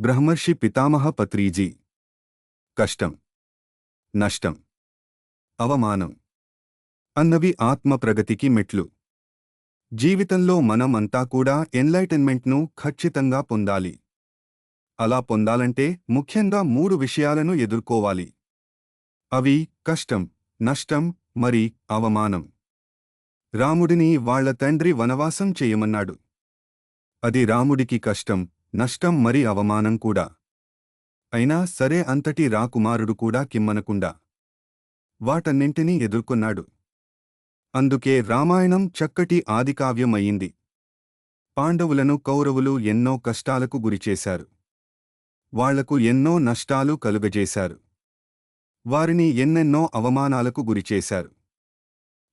బ్రహ్మర్షి పితామహ పత్రీజీ. కష్టం. నష్టం. అవమానం. అన్నవి ఆత్మ ప్రగతికి మెట్లు. జీవితంలో మనం అంతా కూడా ఎన్లైటన్మెంట్ను ఖచ్చితంగా పొందాలి. అలా పొందాలంటే ముఖ్యంగా మూడు విషయాలను ఎదుర్కోవాలి. అవి కష్టం నష్టం మరి అవమానం. రాముడిని వాళ్ళ తండ్రి వనవాసం చేయమన్నాడు. అది రాముడికి కష్టం నష్టం మరి అవమానం కూడా. అయినా సరే అంతటి రాకుమారుడు కూడా కిమ్మనకుండా. వాటన్నింటినీ ఎదుర్కొన్నాడు. అందుకే రామాయణం చక్కటి ఆదికావ్యం అయింది పాండవులను కౌరవులు ఎన్నో కష్టాలకు గురిచేశారు వాళ్ళకు ఎన్నో నష్టాలు కలుగజేశారు. వారిని ఎన్నెన్నో అవమానాలకు గురిచేశారు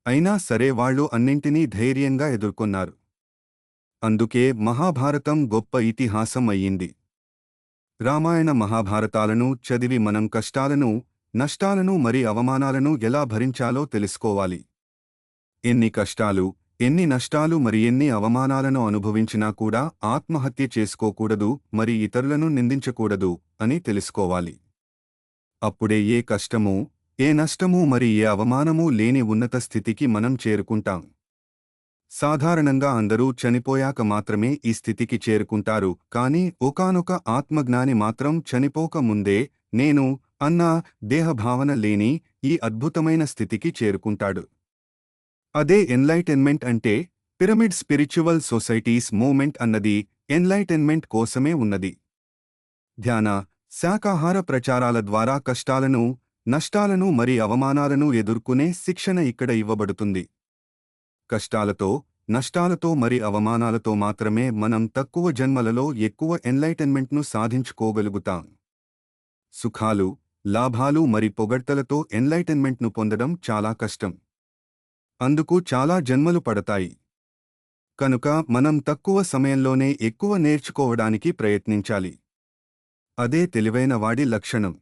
అయినా సరే వాళ్ళు అన్నింటినీ ధైర్యంగా ఎదుర్కొన్నారు. అందుకే మహాభారతం గొప్ప ఇతిహాసం అయ్యింది రామాయణ మహాభారతాలను చదివి మనం కష్టాలను నష్టాలను మరి అవమానాలను ఎలా భరించాలో తెలుసుకోవాలి. ఎన్ని కష్టాలు ఎన్ని నష్టాలు మరి ఎన్ని అవమానాలను అనుభవించినా కూడా ఆత్మహత్య చేసుకోకూడదు మరి ఇతరులను నిందించకూడదు అని తెలుసుకోవాలి. అప్పుడే ఏ కష్టమూ ఏ నష్టమూ మరి ఏ అవమానమూ లేని ఉన్నత స్థితికి మనం చేరుకుంటాం. సాధారణంగా అందరూ చనిపోయాక మాత్రమే ఈ స్థితికి చేరుకుంటారు కాని ఒకానొక ఆత్మజ్ఞాని మాత్రం చనిపోక ముందే నేను అన్న దేహభావన లేని ఈ అద్భుతమైన స్థితికి చేరుకుంటాడు. అదే ఎన్లైటెన్మెంట్ అంటే పిరమిడ్ స్పిరిచువల్ సొసైటీస్ మూమెంట్ అన్నది ఎన్లైటెన్మెంట్ కోసమే ఉన్నది. ధ్యాన శాకాహార ప్రచారాల ద్వారా కష్టాలను నష్టాలను మరి అవమానాలను ఎదుర్కొనే శిక్షణ ఇక్కడ ఇవ్వబడుతుంది. కష్టాలతో నష్టాలతో మరి అవమానాలతో మాత్రమే మనం తక్కువ జన్మలలో ఎక్కువ ఎన్లైటన్మెంట్ను సాధించుకోగలుగుతాం. సుఖాలు లాభాలు మరి పొగడ్తలతో ఎన్లైటన్మెంట్ను పొందడం చాలా కష్టం. అందుకు చాలా జన్మలు పడతాయి. కనుక మనం తక్కువ సమయంలోనే ఎక్కువ నేర్చుకోవడానికి ప్రయత్నించాలి. అదే తెలివైన వాడి లక్షణం.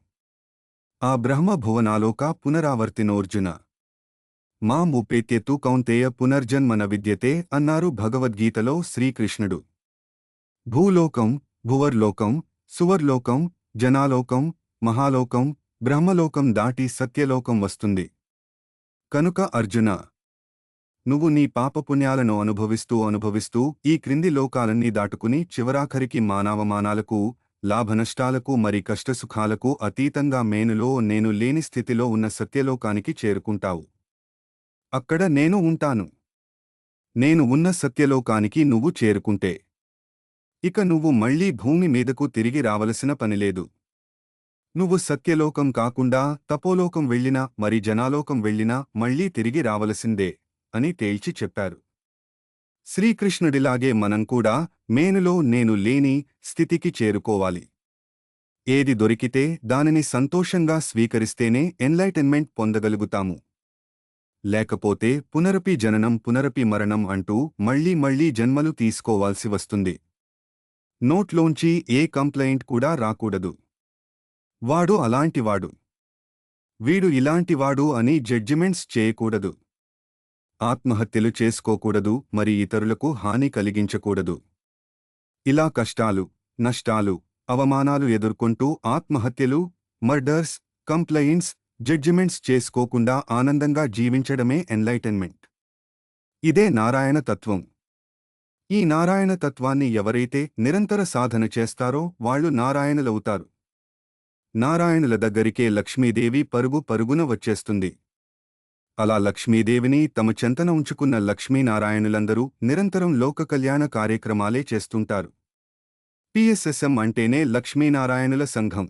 ఆ బ్రహ్మ భువనాలోక పునరావర్తినోర్జున. మా ముపేత్యతు కౌంతేయ పునర్జన్మన విద్యతే అన్నారు భగవద్గీతలో శ్రీకృష్ణుడు. భూలోకం భువర్లోకం సువర్లోకం జనాలోకం మహాలోకం బ్రహ్మలోకం దాటి సత్యలోకం వస్తుంది. కనుక అర్జున నువ్వు నీ పాపపుణ్యాలను అనుభవిస్తూ అనుభవిస్తూ ఈ క్రింది లోకాలన్నీ దాటుకుని చివరాఖరికి మానవమానాలకు లాభనష్టాలకు మరి కష్టసుఖాలకు అతీతంగా మేనులో నేను లేని స్థితిలో ఉన్న సత్యలోకానికి చేరుకుంటావు. అక్కడ నేను ఉంటాను. నేను ఉన్న సత్యలోకానికి నువ్వు చేరుకుంటే. ఇక నువ్వు మళ్ళీ భూమి మీదకు తిరిగి రావలసిన పనిలేదు నువ్వు సత్యలోకం కాకుండా తపోలోకం వెళ్ళినా మరి జనాలోకం వెళ్ళినా మళ్ళీ తిరిగి రావలసిందే అని తేల్చి చెప్పారు. శ్రీకృష్ణుడిలాగే మనం కూడా మేనులో నేను లేని స్థితికి చేరుకోవాలి. ఏది దొరికితే దానిని సంతోషంగా స్వీకరిస్తేనే ఎన్లైటన్మెంట్ పొందగలుగుతాము. లేకపోతే పునరపి జననం పునరపి మరణం అంటూ మళ్ళీ మళ్ళీ జన్మలు తీసుకోవాల్సి వస్తుంది. నోట్లోంచి ఏ కంప్లైంట్ కూడా రాకూడదు. వాడు అలాంటివాడు. వీడు ఇలాంటివాడు అని జడ్జిమెంట్స్ చేయకూడదు. ఆత్మహత్యలు చేసుకోకూడదు మరి ఇతరులకు హాని కలిగించకూడదు. ఇలా కష్టాలు నష్టాలు అవమానాలు ఎదుర్కొంటూ ఆత్మహత్యలు మర్డర్స్ కంప్లైంట్స్ జడ్జిమెంట్స్ చేసుకోకుండా ఆనందంగా జీవించడమే ఎన్లైటన్మెంట్. ఇదే నారాయణ తత్వం. ఈ నారాయణ తత్వాన్ని ఎవరైతే నిరంతర సాధన చేస్తారో వాళ్ళు నారాయణులవుతారు. నారాయణుల దగ్గరికే లక్ష్మీదేవి పరుగు పరుగున వచ్చేస్తుంది. అలా లక్ష్మీదేవిని తమ చెంతన ఉంచుకున్న లక్ష్మీనారాయణులందరూ నిరంతరం లోక కళ్యాణ కార్యక్రమాలే చేస్తుంటారు. పిఎస్ఎస్ఎం అంటేనే లక్ష్మీనారాయణుల సంఘం.